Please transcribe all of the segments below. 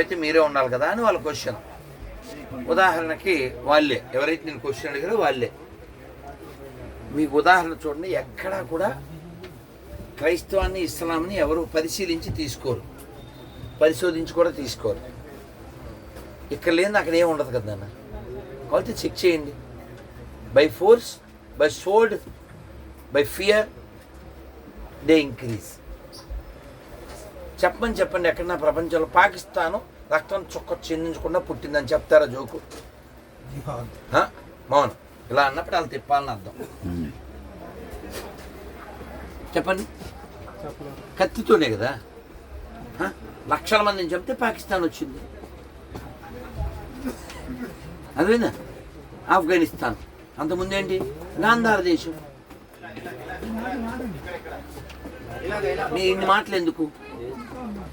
అయితే మీరే ఉండాలి కదా అని వాళ్ళ క్వశ్చన్ ఉదాహరణకి వాళ్ళే. ఎవరైతే నేను క్వశ్చన్ అడిగారో వాళ్ళే. మీకు ఉదాహరణ చూడండి. ఎక్కడా కూడా క్రైస్తవాన్ని ఇస్లాంని ఎవరు పరిశీలించి తీసుకోరు. పరిశోధించి కూడా తీసుకోరు. ఇక్కడ లేని అక్కడ ఏం ఉండదు కదా అన్న కాబట్టి చెక్ చేయండి. By force by sold by fear they increase చెప్పమని చెప్పండి ఎక్కడన్నా ప్రపంచంలో. పాకిస్తాను రక్తం చుక్క చెందించకుండా పుట్టిందని చెప్తారా జోకు? హ? మౌనం. ఇలా అన్నప్పుడు వాళ్ళు తిప్పాలని అర్థం. చెప్పండి. కత్తితోనే కదా? హ? లక్షల మందిని చెప్తే పాకిస్తాన్ వచ్చింది. అదేనా ఆఫ్ఘనిస్తాన్. అంతకుముందేంటి గాంధార దేశం. మీ ఇన్ని మాటలు ఎందుకు?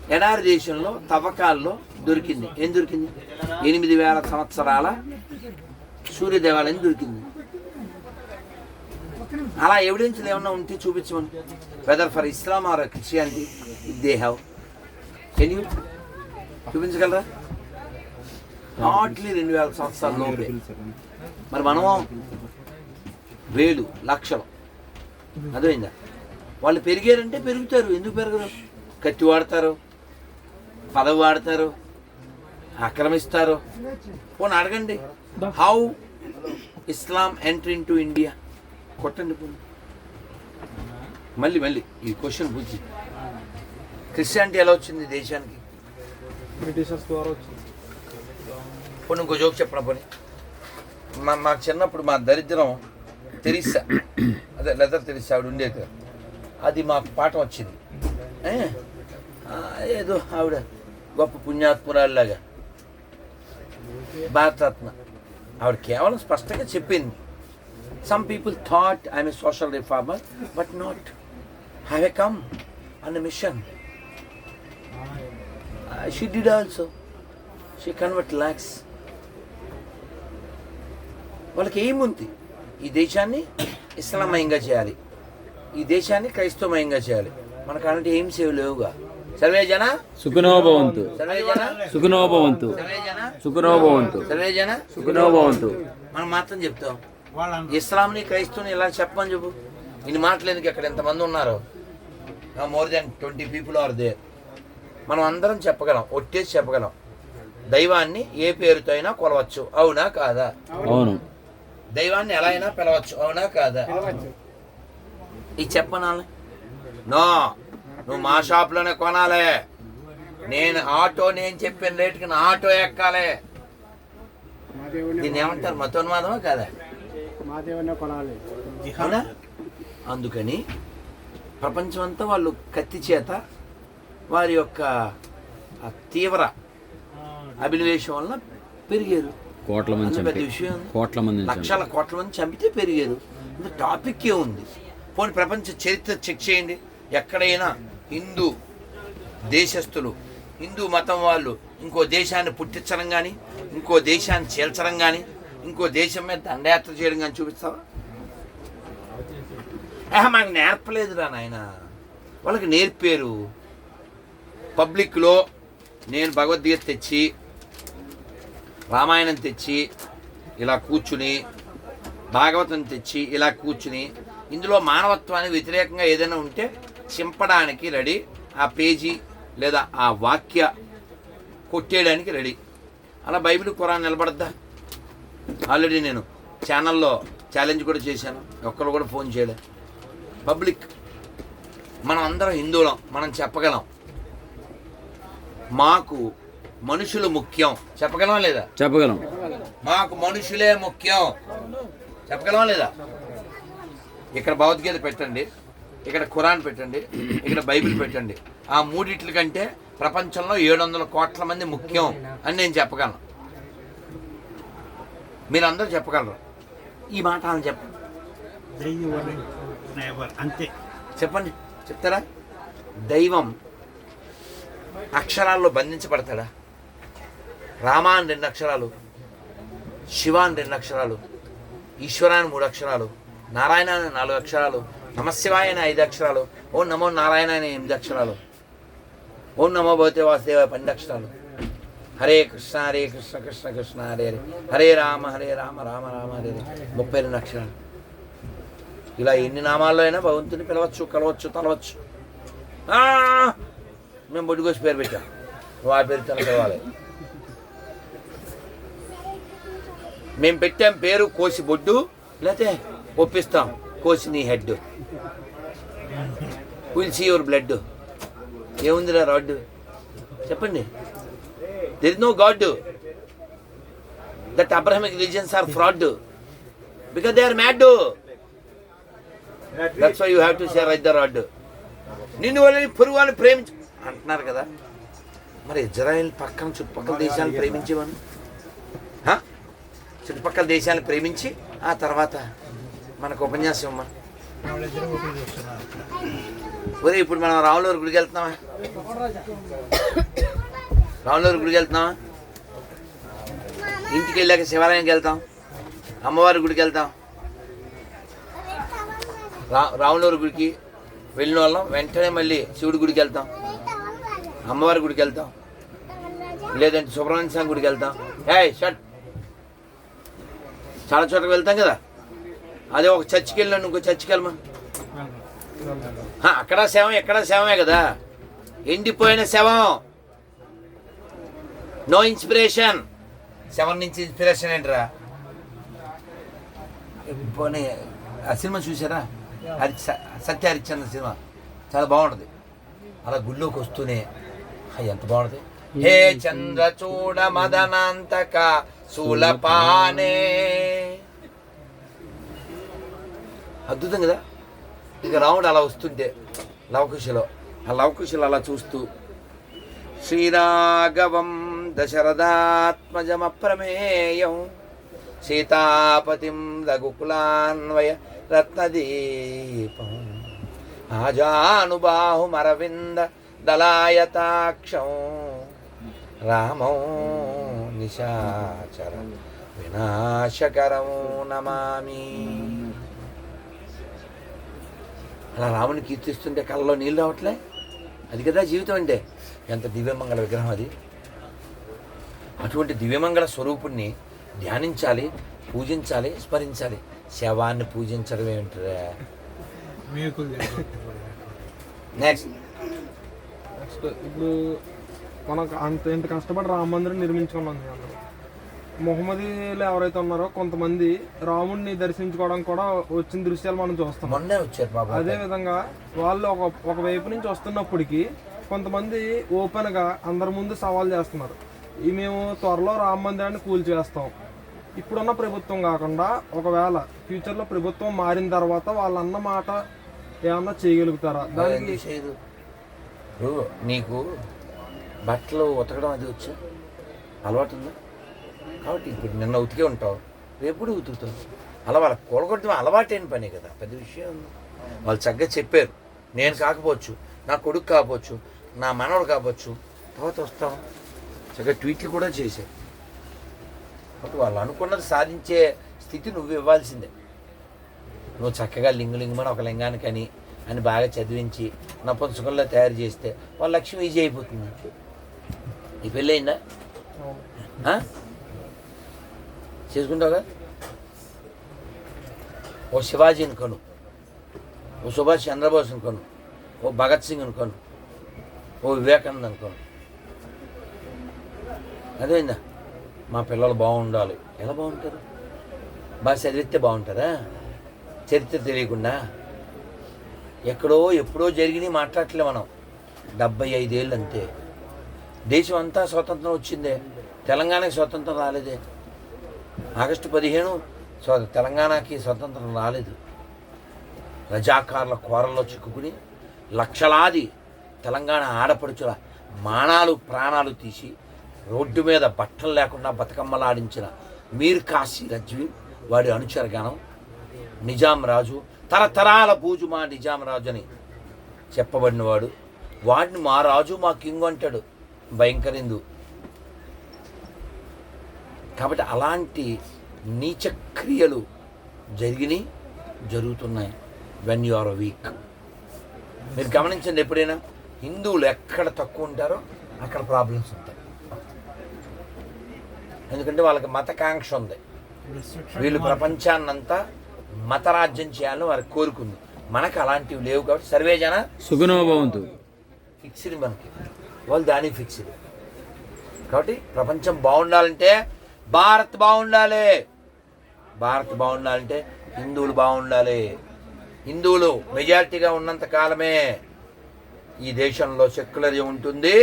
ఎడారి దేశంలో తవ్వకాల్లో దొరికింది. ఏం దొరికింది? ఎనిమిది వేల సంవత్సరాల సూర్యదేవాలయం దొరికింది. అలా ఎవిడెన్స్లు ఏమన్నా ఉంటే చూపించమని. Whether for Islam or Christianity they have can you చూపించగలరా? నాట్లీ రెండు వేల సంవత్సరాల లోపే. మరి మనము? వేలు లక్షలు. అర్థమైందా? వాళ్ళు పెరిగారంటే పెరుగుతారు. ఎందుకు పెరగరు? కత్తి వాడతారు. పదవి వాడతారు ఆక్రమిస్తారు. పోనీ అడగండి how Islam entry into India కొట్టండి పోనీ. మళ్ళీ మళ్ళీ ఈ క్వశ్చన్ బుద్ధి క్రిస్టియానిటీ ఎలా వచ్చింది దేశానికి? బ్రిటిషర్స్ ద్వారా వచ్చింది. పోనీ ఇంకో జోక్ చెప్పిన పోనీ? మా మాకు చిన్నప్పుడు మా దరిద్రం తెరిసా అదే లెదర్ తెరిసా ఆవిడ ఉండేది. అది మాకు పాఠం వచ్చింది. ఏదో ఆవిడ గొప్ప పుణ్యాత్మురాల్లాగా. భారతరత్న. ఆవిడ కేవలం స్పష్టంగా చెప్పింది. Some people thought I'm a social reformer but not have a come on mission she did also she convert lakhs వాళ్ళకి ఏముంది? ఈ దేశాన్ని ఇస్లామయంగా చేయాలి. ఈ దేశాన్ని క్రైస్తవమయంగా చేయాలి. మనకు అలాంటి ఏం సేవ లేవుగా సర్వే జన? సుఖనో భవంతు. సర్వే జన? సుఖనో భవంతు. సర్వే జన? సుఖనో భవంతు. సర్వే జన? సుఖనో భవంతు. మనం మాత్రం చెప్తాం. ఇస్లాంని క్రైస్తవుని ఇలా చెప్పమని చెప్పు. ఇన్ని మాటలు ఎందుకు ఇక్కడ ఎంతమంది ఉన్నారు? More than twenty people are they మనం అందరం చెప్పగలం ఒట్టేసి చెప్పగలం. దైవాన్ని ఏ పేరుతో అయినా కొలవచ్చు అవునా కాదా? అవును. దైవాన్ని ఎలా అయినా పిలవచ్చు అవునా కాదా? ఇది చెప్పనాలి నో. నువ్వు మా షాప్లోనే కొనాలి. నేను ఆటో నేను చెప్పిన రేటుకి నా ఆటో ఎక్కాలి. దీన్ని ఏమంటారు? మతోన్మాదమా కాదా? కొనాలి. అందుకని ప్రపంచమంతా వాళ్ళు కత్తి చేత వారి యొక్క ఆ తీవ్ర అభినవేశం వలన పెరిగారు. కోట్ల మంది అంత పెద్ద విషయం కోట్ల మంది లక్షల కోట్ల మంది చంపితే పెరిగారు. ఇంత టాపిక్కే ఉంది. పోనీ ప్రపంచ చరిత్ర చెక్ చేయండి. ఎక్కడైనా హిందూ దేశస్థులు హిందూ మతం వాళ్ళు ఇంకో దేశాన్ని పుట్టించడం కానీ ఇంకో దేశాన్ని చేల్చడం కానీ ఇంకో దేశం మీద దండయాత్ర చేయడం కానీ చూపిస్తావా? మాకు నేర్పలేదురా నాయన. వాళ్ళకి నేర్పారు. పబ్లిక్లో నేను భగవద్గీత తెచ్చి రామాయణం తెచ్చి ఇలా కూర్చుని భాగవతం తెచ్చి ఇలా కూర్చుని ఇందులో మానవత్వానికి వ్యతిరేకంగా ఏదైనా ఉంటే చింపడానికి రెడీ. ఆ పేజీ లేదా ఆ వాక్య కొట్టేయడానికి రెడీ. అలా బైబిల్ ఖురాన్ నిలబడద్దా? ఆల్రెడీ నేను ఛానల్లో ఛాలెంజ్ కూడా చేశాను. ఒక్కరు కూడా ఫోన్ చేయలే. పబ్లిక్ మనం అందరం హిందువులం మనం చెప్పగలం. మాకు మనుషులు ముఖ్యం. చెప్పగలమా లేదా? చెప్పగలం. మాకు మనుషులే ముఖ్యం. చెప్పగలమా లేదా? ఇక్కడ భగవద్గీత పెట్టండి. ఇక్కడ ఖురాన్ పెట్టండి ఇక్కడ బైబిల్ పెట్టండి. ఆ మూడిట్ల కంటే ప్రపంచంలో ఏడు వందల కోట్ల మంది ముఖ్యం అని నేను చెప్పగలను. మీరందరూ చెప్పగలరు. ఈ మాట అని చెప్పండి అంతే. చెప్పండి చెప్తారా? దైవం అక్షరాల్లో బంధించబడతాడా? రామా అని రెండు అక్షరాలు శివ అని రెండు అక్షరాలు ఈశ్వర అని మూడు అక్షరాలు నారాయణ అని నాలుగు అక్షరాలు నమశివాయ అని ఐదు అక్షరాలు. ఓం నమో నారాయణ అని ఎనిమిది అక్షరాలు. ఓం నమో భగవతే వాసుదేవ పన్నెండు అక్షరాలు. హరే కృష్ణ హరే కృష్ణ కృష్ణ కృష్ణ హరే హరే. హరే రామ హరే రామ రామ రామ హరే హరే. ముప్పై రెండు అక్షరాలు. ఇలా ఎన్ని నామాల్లో అయినా భగవంతుని పిలవచ్చు కలవచ్చు తలవచ్చు. ఆ! మేము బొడ్డుకోసి పేరు పెట్టాం. నువ్వు ఆ పేరు తన పిలవాలి. మేము పెట్టాం పేరు కోసి బొడ్డు లేతే ఒప్పిస్తాం. కోసి నీ head. Will see your blood ఏముందిరా రాడ్? చెప్పండి. There is no God that Abrahamic religions are fraud because they are mad that's why you have to share right the rod నిన్ను వాళ్ళని పొరుగు వాళ్ళని ప్రేమించు అంటున్నారు కదా. మరి ఇజ్రాయెల్ పక్కన చుట్టుపక్కల దేశాలను ప్రేమించేవాడు హ? చుట్టుపక్కల దేశాలను ప్రేమించి ఆ తర్వాత మనకు ఉపన్యాసం అమ్మా ఒరే ఇప్పుడు మనం రాములూరు గుడికి వెళ్తున్నామా? రాములూరు గుడికి వెళ్తున్నామా? ఇంటికి వెళ్ళాక శివాలయంకి వెళ్తాం. అమ్మవారి గుడికి వెళ్తాం. రా రాములూరు గుడికి వెళ్ళిన వాళ్ళం. వెంటనే మళ్ళీ శివుడి గుడికి వెళ్తాం. అమ్మవారి గుడికి వెళ్తాం. లేదంటే సుబ్రహ్మణ్య స్వామి గుడికి వెళ్తాం. ఏ షట్. చాలా చోట్లకి వెళ్తాం కదా? అదే ఒక చర్చికి వెళ్ళాను ఇంకో చర్చికి వెళ్ళమా? అక్కడ శవం ఎక్కడ శవమే కదా? ఎండిపోయిన శవం. నో ఇన్స్పిరేషన్ శవం నుంచి ఇన్స్పిరేషన్ ఏంట్రా? పోనీ ఆ సినిమా చూసారా హరి సత్య హరిశ్చంద్ర సినిమా. చాలా బాగుంటుంది. అలా గుళ్ళోకి వస్తూనే ఎంత బాగుంటుంది. హే చంద్రచూడ మదనాంతక శూలపానే అద్భుతం కదా? ఇక రాముడు అలా వస్తుంటే లవకుశలో ఆ లవకుశలు అలా చూస్తూ శ్రీరాఘవం దశరథాత్మజమప్రమేయం సీతాపతిం రఘుకులాన్వయ రత్నదీపం ఆజానుబాహుమరవింద దళాయతాక్షం రామం నిశాచర వినాశకరం నమామి. అలా రాముని కీర్తిస్తుంటే కళ్ళలో నీళ్ళు రావట్లే? అది కదా జీవితం అంటే. ఎంత దివ్యమంగళ విగ్రహం అది. అటువంటి దివ్యమంగళ స్వరూపుణ్ణి ధ్యానించాలి పూజించాలి స్మరించాలి. శవాన్ని పూజించడం ఏమిటిరా నెక్స్ట్ నెక్స్ట్ ఇప్పుడు మనకు అంత ఇంత కష్టపడి రామ మందిరం నిర్మించుకున్నాం మొహమ్మదీలు ఎవరైతే ఉన్నారో కొంతమంది రాముడిని దర్శించుకోవడం కూడా వచ్చిన దృశ్యాలు మనం చూస్తాం. మొన్నే వచ్చారు బాబా. అదే విధంగా వాళ్ళు ఒక ఒక వైపు నుంచి వస్తున్నప్పటికీ కొంతమంది ఓపెన్గా అందరి ముందు సవాల్ చేస్తున్నారు. ఈ మేము త్వరలో రామ మందిరాన్ని కూల్చేస్తాం. ఇప్పుడున్న ప్రభుత్వం కాకుండా ఒకవేళ ఫ్యూచర్లో ప్రభుత్వం మారిన తర్వాత వాళ్ళన్న మాట ఏమన్నా చేయగలుగుతారా? దానికి చేయదు? నీకు బట్టలు ఉతకడం అది వచ్చా? అలవాటు ఉందా? కాబట్టి ఇప్పుడు నిన్న ఉతికే ఉంటావు. రేపు కూడా ఉతుకుతావు. అలా వాళ్ళకి కూడగొట్టడం అలవాటైన పని కదా. పెద్ద విషయం. వాళ్ళు చక్కగా చెప్పారు. నేను కాకపోవచ్చు నా కొడుకు కాకపోవచ్చు నా మనవడు కావచ్చు తర్వాత వస్తాం. చక్కగా ట్వీట్లు కూడా చేశారు. కాబట్టి వాళ్ళు అనుకున్నది సాధించే స్థితి నువ్వు ఇవ్వాల్సిందే. నువ్వు చక్కగా లింగు లింగమని ఒక లింగానికి అని అని బాగా చదివించి నా పుస్తకంలో తయారు చేస్తే వాళ్ళ లక్ష్యం ఈజీ అయిపోతుంది. నీ పెళ్ళి అయిందా ఆ? చేసుకుంటావుగా? ఓ శివాజీని కొను. ఓ సుభాష్ చంద్రబోస్ని కొను. ఓ భగత్ సింగ్ని కొను. ఓ వివేకానంద్ అనుకోను అదేందా? మా పిల్లలు బాగుండాలి. ఎలా బాగుంటారు? బాగా చదివితే బాగుంటారా? చరిత్ర తెలియకుండా? ఎక్కడో ఎప్పుడో జరిగినాయి మాట్లాడలే మనం. డెబ్బై ఐదేళ్ళు అంతే. దేశం అంతా స్వతంత్రం వచ్చిందే. తెలంగాణకి స్వతంత్రం రాలేదే. ఆగస్టు పదిహేను సో తెలంగాణకి స్వతంత్రం రాలేదు. రజాకారుల కోరల్లో చిక్కుకుని లక్షలాది తెలంగాణ ఆడపడుచుల మానాలు ప్రాణాలు తీసి రోడ్డు మీద బట్టలు లేకుండా బతుకమ్మలాడించిన మీర్ కాశీ రజ్వి వాడి అనుచరగానం నిజాం రాజు తరతరాల బూజు మా నిజాం రాజు అని చెప్పబడినవాడు. వాడిని మా రాజు మా కింగ్ అంటాడు. భయంకరిందు కాబట్టి అలాంటి నీచ క్రియలు జరిగినాయి జరుగుతున్నాయి వెన్ యు ఆర్ వీక్ మీరు గమనించండి ఎప్పుడైనా హిందువులు ఎక్కడ తక్కువ ఉంటారో అక్కడ ప్రాబ్లమ్స్ ఉంటాయి. ఎందుకంటే వాళ్ళకి మతకాంక్ష ఉంది. వీళ్ళు ప్రపంచాన్నంతా మతరాజ్యం చేయాలని వారికి కోరుకుంది. మనకు అలాంటివి లేవు కాబట్టి సర్వే జన సుఖనో భవంతు. ఫిక్స్డ్ మనకి. వాళ్ళు దానికి ఫిక్స్డ్ కాబట్టి ప్రపంచం బాగుండాలంటే భారత్ బాగుండాలి. భారత్ బాగుండాలంటే హిందువులు బాగుండాలి. హిందువులు మెజారిటీగా ఉన్నంత కాలమే ఈ దేశంలో సెక్యులరిజం ఉంటుంది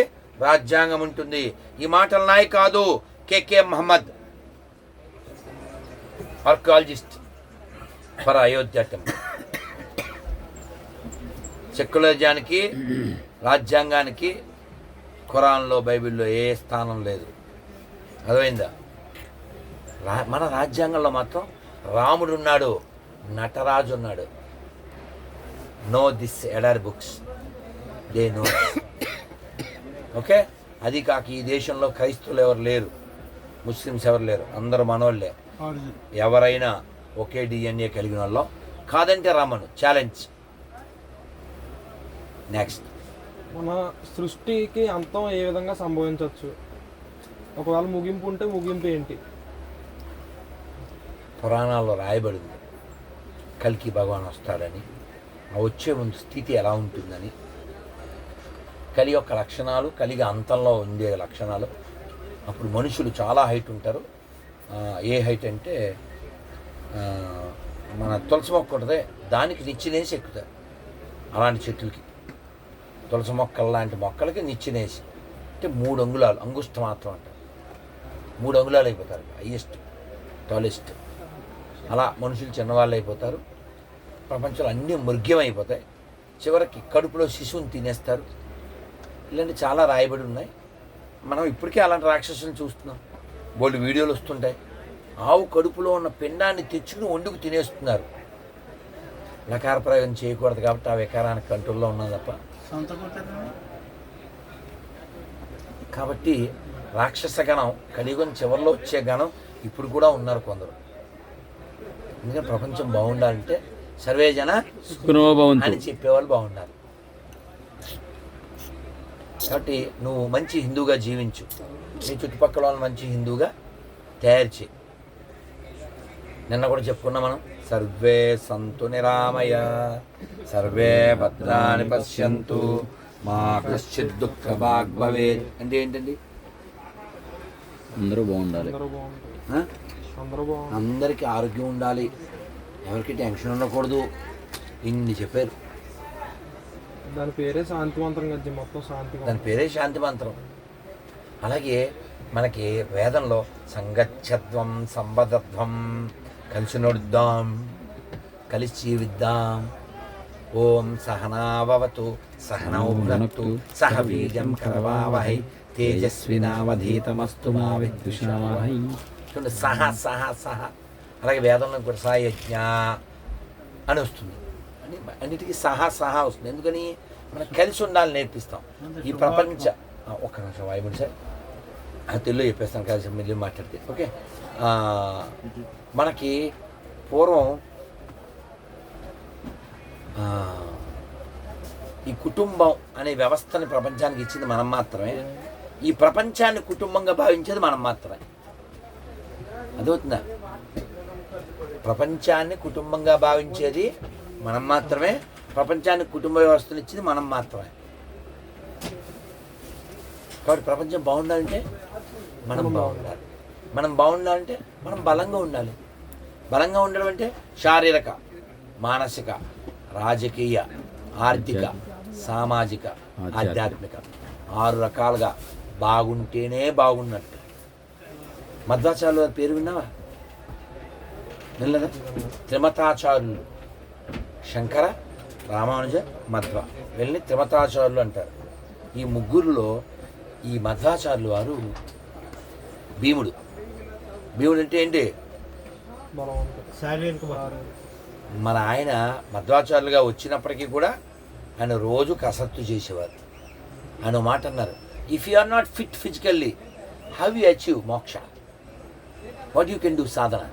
రాజ్యాంగం ఉంటుంది. ఈ మాటలు నాయ కాదు KK Muhammad archaeologist for Ayodhya temple. సెక్యులరిజానికి రాజ్యాంగానికి ఖురాన్లో బైబిల్లో ఏ స్థానం లేదు. అర్థమైందా? రా మన రాజ్యాంగంలో మాత్రం రాముడు ఉన్నాడు నటరాజు ఉన్నాడు no this other books they know okay అది కాక ఈ దేశంలో క్రైస్తవులు ఎవరు లేరు. ముస్లిమ్స్ ఎవరు లేరు. అందరూ మనోళ్ళే. ఎవరైనా ఒకే డిఎన్ఏ కలిగిన వాళ్ళం. కాదంటే రమ్మను. ఛాలెంజ్ నెక్స్ట్ మన సృష్టికి అంతం ఏ విధంగా సంభవించవచ్చు? ఒకవేళ ముగింపు ఉంటే ముగింపు ఏంటి? పురాణాల్లో రాయబడింది. కల్కి భగవాన్ వస్తాడని ఆ వచ్చే ముందు స్థితి ఎలా ఉంటుందని. కలి యొక్క లక్షణాలు కలిగి అంతంలో ఉండే లక్షణాలు. అప్పుడు మనుషులు చాలా హైట్ ఉంటారు. ఏ హైట్ అంటే మన తులసి మొక్క ఉంటుందే. దానికి నిచ్చినేసి ఎక్కుతారు. అలాంటి చెట్లకి. తులసి మొక్కలు లాంటి మొక్కలకి నిచ్చినేసి. అంటే మూడు అంగుళాలు అంగుష్ట మాత్రం అంటారు. మూడు అంగుళాలు అయిపోతారు. Highest tallest. అలా మనుషులు చిన్నవాళ్ళు అయిపోతారు ప్రపంచంలో అన్నీ మృగ్యం అయిపోతాయి చివరికి కడుపులో శిశువుని తినేస్తారు. ఇలాంటి చాలా రాయబడి ఉన్నాయి. మనం ఇప్పటికే అలాంటి రాక్షసులను చూస్తున్నాం. బోల్డ్ వీడియోలు వస్తుంటాయి. ఆవు కడుపులో ఉన్న పిండాన్ని తెచ్చుకుని వండుకు తినేస్తున్నారు. లకార ప్రయోగం చేయకూడదు కాబట్టి ఆ వికారానికి కంట్రోల్లో ఉన్నది తప్ప. కాబట్టి రాక్షస గణం కలియుగం చివరిలో వచ్చే గణం ఇప్పుడు కూడా ఉన్నారు కొందరు. ఎందుకంటే ప్రపంచం బాగుండాలంటే సర్వే జన అని చెప్పేవాళ్ళు బాగుండాలి. కాబట్టి నువ్వు మంచి హిందూగా జీవించు. నీ చుట్టుపక్కల వాళ్ళని మంచి హిందూగా తయారు చేయి. నిన్న కూడా చెప్పుకున్నాం మనం సర్వే సంతు నిరామయ సర్వే భద్రాన్ని పశ్యంతు మా కశ్చిత్ దుఃఖ భాగ్ భవేత్. అంటే ఏంటండి? అందరూ బాగుండాలి. అందరికీ ఆరోగ్యం ఉండాలి. ఎవరికి టెన్షన్ ఉండకూడదు. ఇన్ని చెప్పారు. దాని పేరే శాంతి మంత్రం కదా మొత్తం శాంతి దాని పేరే శాంతి మంత్రం అలాగే మనకి వేదంలో సంగచ్చత్వం సంబధత్వం కలిసి నడుద్దాం కలిసి జీవిద్దాం. ఓం సహనావతు సహనౌ భునక్తు సహ బీజం కరవావహై తేజస్వినావధీతమస్తు మా విద్విషావహై. చూడండి సహ సహ సహ. అలాగే వేదంలో కూడా సాయజ్ఞ అని వస్తుంది. అని అన్నిటికీ సహా సహా వస్తుంది. ఎందుకని? మనం కలిసి ఉండాలని నేర్పిస్తాం. ఈ ప్రపంచ ఒక్క నిమిషం వాయుముడి సార్. ఆ తెలుగులో చెప్పేస్తాను కలిసి మీరు మాట్లాడితే. ఓకే? మనకి పూర్వం ఈ కుటుంబం అనే వ్యవస్థని ప్రపంచానికి ఇచ్చింది మనం మాత్రమే. ఈ ప్రపంచాన్ని కుటుంబంగా భావించేది మనం మాత్రమే. అదవుతుందా ప్రపంచాన్ని కుటుంబంగా భావించేది మనం మాత్రమే ప్రపంచానికి కుటుంబ వ్యవస్థను ఇచ్చింది మనం మాత్రమే. కాబట్టి ప్రపంచం బాగుండాలంటే మనం బాగుండాలి. మనం బాగుండాలంటే మనం బలంగా ఉండాలి. బలంగా ఉండడం అంటే శారీరక మానసిక రాజకీయ ఆర్థిక సామాజిక ఆధ్యాత్మిక. ఆరు రకాలుగా బాగుంటేనే బాగున్నట్టు. మధ్వాచార్యుల వారి పేరు విన్నావా? వినలేదా? త్రిమతాచార్యులు. శంకర రామానుజ మధ్వ. వీళ్ళని త్రిమతాచార్యులు అంటారు. ఈ ముగ్గురులో ఈ మధ్వాచార్యులు వారు భీముడు. భీముడు అంటే ఏంటి. మన ఆయన మధ్వాచార్యులుగా వచ్చినప్పటికీ కూడా ఆయన రోజు కసరత్తు చేసేవారు. ఆయన మాట అన్నారు if you are not fit physically how you achieve moksha? What you can do sadhana?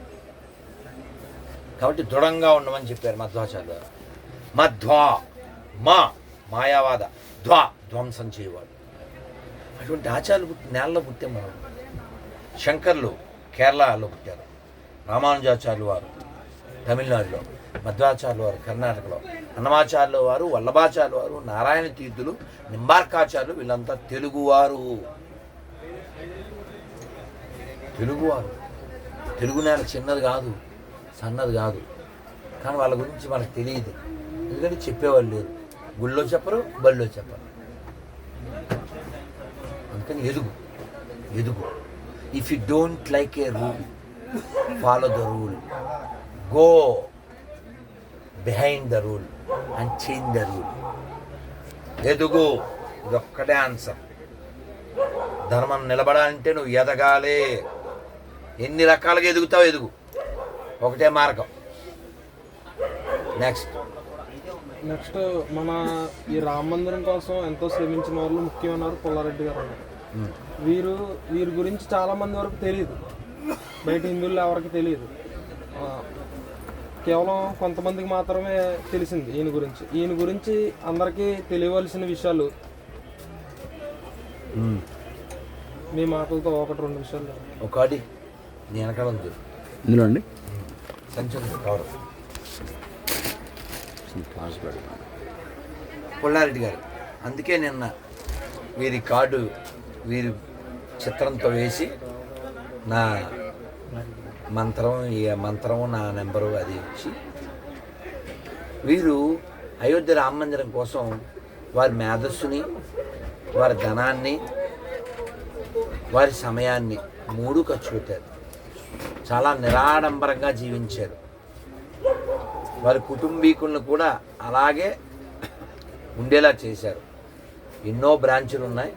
కాబట్టి దృఢంగా ఉండమని చెప్పారు మధ్వాచార్యులు మధ్వా మా మాయావాద ధ్వా ధ్వంసం చేయవాడు. అటువంటి ఆచార్యులు పుట్టి నేలలో పుట్టే మనం. శంకర్లు కేరళలో పుట్టారు. రామానుజాచార్యులు వారు తమిళనాడులో మధ్వాచార్యులు వారు కర్ణాటకలో అన్నమాచార్యుల వారు వల్లభాచార్యుల వారు నారాయణ తీర్థులు నింబార్కాచార్యులు వీళ్ళంతా తెలుగువారు. తెలుగువారు. తెలుగు నేల చిన్నది కాదు సన్నది కాదు. కానీ వాళ్ళ గురించి మనకు తెలియదు. ఎందుకంటే చెప్పేవాళ్ళు లేరు. గుళ్ళో చెప్పరు బళ్ళో చెప్పరు. అందుకని ఎదుగు ఎదుగు. If you don't like a rule follow the rule go behind the rule and change the rule ఎదుగు ఇదొక్కటే ఆన్సర్ ధర్మం నిలబడాలంటే నువ్వు ఎదగాలి. ఎన్ని రకాలుగా ఎదుగుతావు ఎదుగు. ఒకటే మార్గం. నెక్స్ట్ నెక్స్ట్ మన ఈ రామ మందిరం కోసం ఎంతో శ్రమించిన వాళ్ళు ముఖ్యమైనవారు పుల్లారెడ్డి గారు. వీరు వీరి గురించి చాలా మంది వరకు తెలియదు. బయట హిందువులు ఎవరికి తెలియదు. కేవలం కొంతమందికి మాత్రమే తెలిసింది ఈయన గురించి. ఈయన గురించి అందరికీ తెలియవలసిన విషయాలు. మీ మాటలతో ఒకటి రెండు విషయాలు. ఒకటి. వెనకాల ఉంది. ఇందులో అండి? కవర్. పుల్లారెడ్డి గారు అందుకే నిన్న వీరి కార్డు వీరి చిత్రంతో వేసి నా మంత్రం ఈ మంత్రం నా నెంబరు అది ఇచ్చి వీరు అయోధ్య రామ మందిరం కోసం వారి మేధస్సుని వారి ధనాన్ని వారి సమయాన్ని మూడు ఖర్చు పెట్టారు చాలా నిరాడంబరంగా జీవించారు. వారి కుటుంబీకులను కూడా అలాగే ఉండేలా చేశారు. ఎన్నో బ్రాంచులు ఉన్నాయి.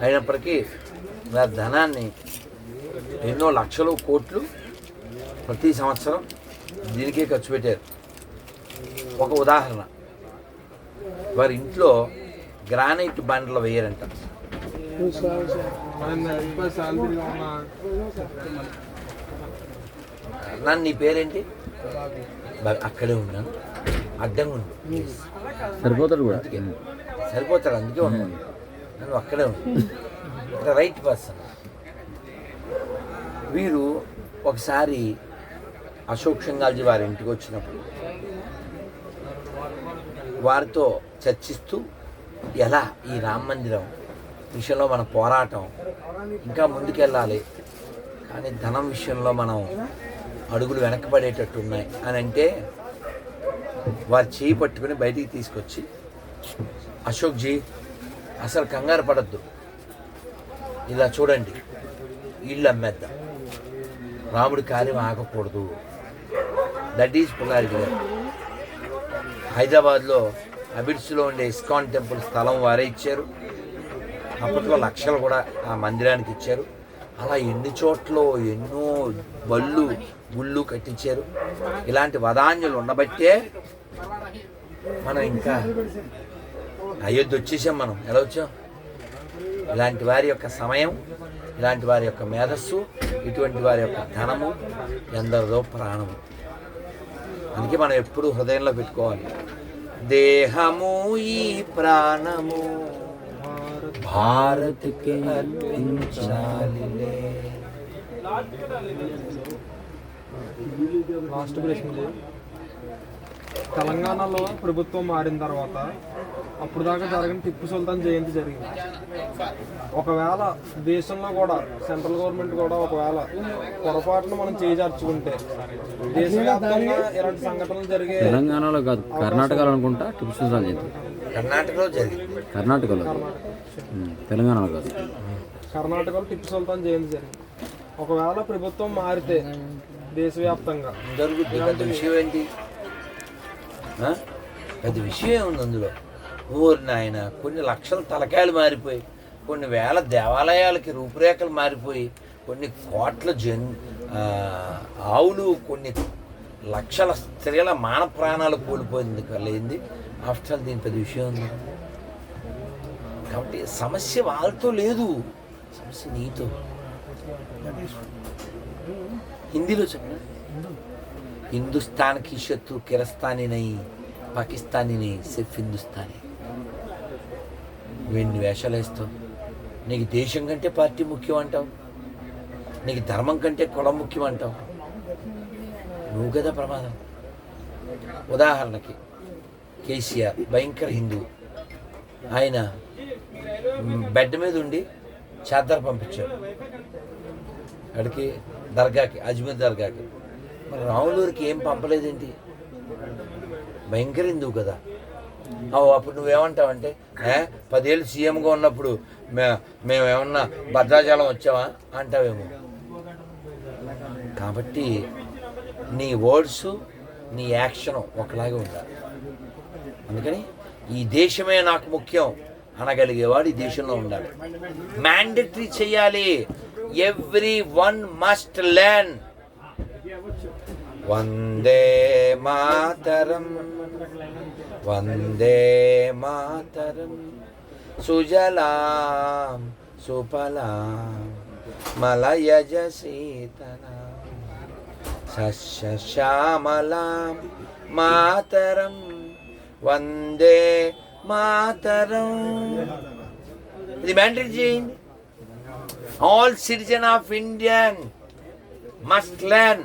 అయినప్పటికీ వారి ధనాన్ని ఎన్నో లక్షలు కోట్లు ప్రతి సంవత్సరం దీనికే ఖర్చు పెట్టారు. ఒక ఉదాహరణ. వారి ఇంట్లో గ్రానైట్ బండ్లు వేయరంట ఆయన ఎక్కువ శాలరీగా ఉన్న నన్ను నీ పేరేంటి? అక్కడే ఉన్నాను. అడ్డంగా ఉండు. సరిపోతాడు కూడా. సరిపోతాడు అందుకే ఉన్నాను. నన్ను అక్కడే ఉండు. Right person. వీరు ఒకసారి అశోక్ షంగాల్జీ వారి ఇంటికి వచ్చినప్పుడు వారితో చర్చిస్తూ ఎలా ఈ రామ మందిరం విషయంలో మన పోరాటం ఇంకా ముందుకెళ్ళాలి కానీ ధనం విషయంలో మనం అడుగులు వెనకబడేటట్టు ఉన్నాయి అని అంటే వారు చేయి పట్టుకుని బయటికి తీసుకొచ్చి అశోక్జీ అసలు కంగారు పడద్దు. ఇలా చూడండి ఇల్లు అమ్మేద్దాం. రాముడి కార్యం ఆగకూడదు. దట్ ఈజ్ పుల్లారెడ్డి గారు. హైదరాబాద్లో అబిడ్స్లో ఉండే ఇస్కాన్ టెంపుల్ స్థలం వారే ఇచ్చారు. అప్పట్లో లక్షలు కూడా ఆ మందిరానికి ఇచ్చారు. అలా ఎన్ని చోట్ల ఎన్నో బళ్ళు గుళ్ళు కట్టించారు. ఇలాంటి వదాన్యులు ఉండబట్టే మనం ఇంకా అయోధ్య వచ్చేసాం మనం. ఎలా వచ్చాం? ఇలాంటి వారి యొక్క సమయం ఇలాంటి వారి యొక్క మేధస్సు ఇటువంటి వారి యొక్క ధనము ఎందరిదో ప్రాణము. అందుకే మనం ఎప్పుడు హృదయంలో పెట్టుకోవాలి. దేహము ఈ ప్రాణము. భారత్కి అర్పించాలిలే. లాస్ట్ ప్రశ్న. తెలంగాణలో ప్రభుత్వం మారిన తర్వాత అప్పుడు దాకా జరగని టిప్పు సుల్తాన్ జయంతి జరిగింది? ఒకవేళ దేశంలో కూడా సెంట్రల్ గవర్నమెంట్ కూడా ఒకవేళ పొరపాటున మనం చేజార్చుకుంటే దేశవ్యాప్తంగా ఇలాంటి సంఘటనలు జరిగే తెలంగాణలో కాదు కర్ణాటకలో అనుకుంటా టిప్పు సుల్తాన్ జయంతి. కర్ణాటకలో జరిగింది. కర్ణాటకలో. తెలంగాణలో కాదు. కర్ణాటకలో టిప్పు సుల్తాన్ జయంతి జరిగింది. ఒకవేళ ప్రభుత్వం మారితే దేశవ్యాప్తంగా. జరుగుద్ది పెద్ద విషయం ఏంటి? పెద్ద విషయం ఉంది అందులో? ఊరి నాయన కొన్ని లక్షల తలకాయలు మారిపోయి కొన్ని వేల దేవాలయాలకి రూపురేఖలు మారిపోయి కొన్ని కోట్ల జన్ ఆ, ఆవులు కొన్ని లక్షల స్త్రీల మాన ప్రాణాలు కోల్పోయింది కలిగింది ఆఫ్టర్ దీని పెద్ద విషయం ఉంది కాబట్టి సమస్య వాళ్ళతో లేదు. సమస్య నీతో. హిందీలో చెప్పిన హిందుస్థాన్ కిషత్తు శత్రు కిరస్థానీ నై పాకిస్తానీ నై సిర్ఫ్ వేషాలు వేస్తావు? నీకు దేశం కంటే పార్టీ ముఖ్యం అంటావు నీకు ధర్మం కంటే కులం ముఖ్యం అంటావు నువ్వు కదా ప్రమాదం. ఉదాహరణకి కేసీఆర్ భయంకర హిందూ ఆయన బెడ్ మీద ఉండి చాదర్ పంపించాడు అడికి దర్గాకి అజ్మీర్ దర్గాకి. మరి రాములూరికి ఏం పంపలేదేంటి? భయంకర హిందువు కదా. అవు అప్పుడు నువ్వేమంటావంటే ఏ పదేళ్ళు సీఎంగా ఉన్నప్పుడు మే మేమేమన్నా భద్రాచలం వచ్చావా? అంటావేమో. కాబట్టి నీ వర్డ్స్ నీ యాక్షన్ ఒకలాగే ఉండాలి. అందుకని ఈ దేశమే నాకు ముఖ్యం. అనగలిగేవాడు ఈ దేశంలో ఉండాలి. మ్యాండేటరీ చేయాలి. Every one must learn Vande Mataram. Vande Mataram. సుజలాం సుఫలాం. మలయజ సీతలాం. సస్యశ్యామలాం మాతరం. వందే మాతరం. ఇది మ్యాండేట్ చేయండి. All citizen of Indian must learn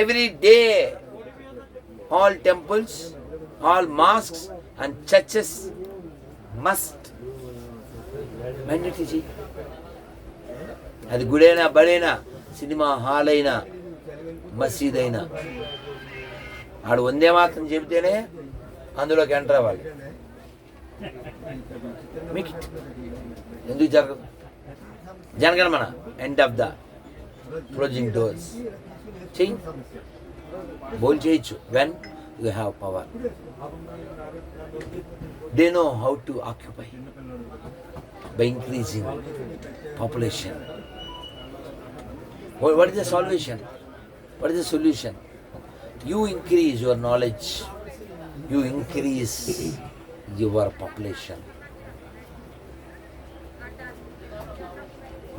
every day all temples all mosques and churches must mandatory చేయి. అది గుడైనా బడైనా సినిమా హాల్ అయినా మసీద్ అయినా ఆడు వందే మాత్రం చెబితేనే అందులోకి ఎంటర్ అవ్వాలి. మీకు it. ఎందుకు జరగదు Jana Gana Mana end of the closing doors చెయ్యి బోల్ చేయొచ్చు. When you have power they know how to occupy by increasing population what is the solution? What is the solution? You increase your knowledge. You increase your population.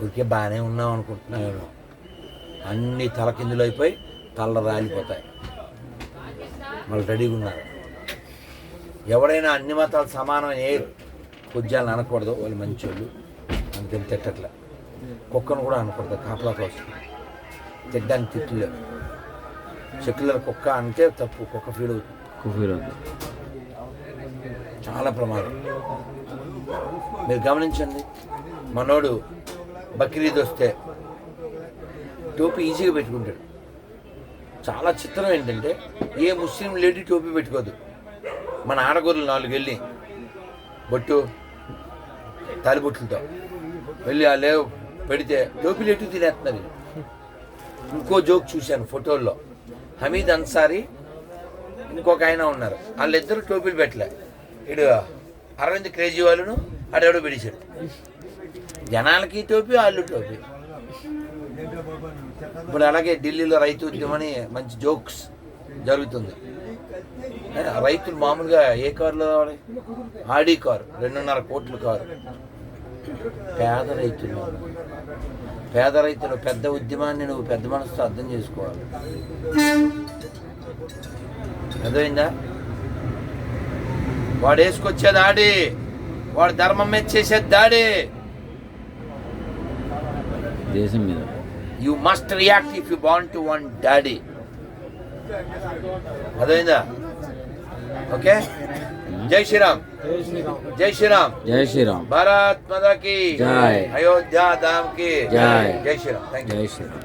ఊరికే బాగానే ఉన్నాం అనుకుంటున్నాను అన్ని తల కిందులు అయిపోయి తల్ల రాలిపోతాయి. వాళ్ళు రెడీగా ఉన్నారు. ఎవడైనా అన్ని మతాలు సమానం ఏ పూజ్యాలను అనకూడదు. వాళ్ళు మంచోళ్ళు. అందుకని తిట్టట్లే. కుక్కను కూడా అనకూడదు. కాపలా కోసం తిట్టడానికి తిట్టలేదు సెక్యులర్ కుక్క అంటే తప్పు. కుక్క ఫీల్ అవుతుంది. కుఫీర్ చాలా ప్రమాదం. మీరు గమనించండి మనోడు బక్రీద్ వస్తే టోపీ ఈజీగా పెట్టుకుంటాడు. చాలా చిత్రం ఏంటంటే ఏ ముస్లిం లేడీ టోపీ పెట్టుకోదు. మన ఆడగొర్రెలు నాలుగు వెళ్ళి బొట్టు తాలిబొట్లతో వెళ్ళి ఆ లేవు పెడితే టోపీలు ఎటు తినేస్తున్నారు. ఇంకో జోక్ చూశాను ఫోటోల్లో. హమీద్ అన్సారీ ఇంకొక ఆయన ఉన్నారు. వాళ్ళిద్దరు టోపీలు పెట్టలే. ఇడు అరవింద్ కేజ్రీవాల్ను వాళ్ళను అడెవడో పిలిచాడు. జనాలకి టోపీ వాళ్ళు టోపీ. ఇప్పుడు అలాగే ఢిల్లీలో రైతు ఉద్యమని మంచి జోక్స్ జరుగుతుంది. రైతులు మామూలుగా ఏ కారులో కావాలి ఆడి కారు రెండున్నర కోట్ల కారు. పేద రైతులు. పేద రైతులు పెద్ద ఉద్యమాన్ని నువ్వు పెద్ద మనసుతో అర్థం చేసుకోవాలి. అర్థమైందా? వాడు వేసుకొచ్చే దాడి వాడు ధర్మం మీద చేసే దాడి. దేశం మీద. You must react if you want to one daddy అర్థమైందా? ఓకే? జై శ్రీరామ్. జై శ్రీరామ్. జై శ్రీరామ్. జై శ్రీరామ్. భారత్ మాతా కి జై. అయోధ్య ధామ్కి జై. జై శ్రీరామ్. థ్యాంక్ యూ జై శ్రీరామ్.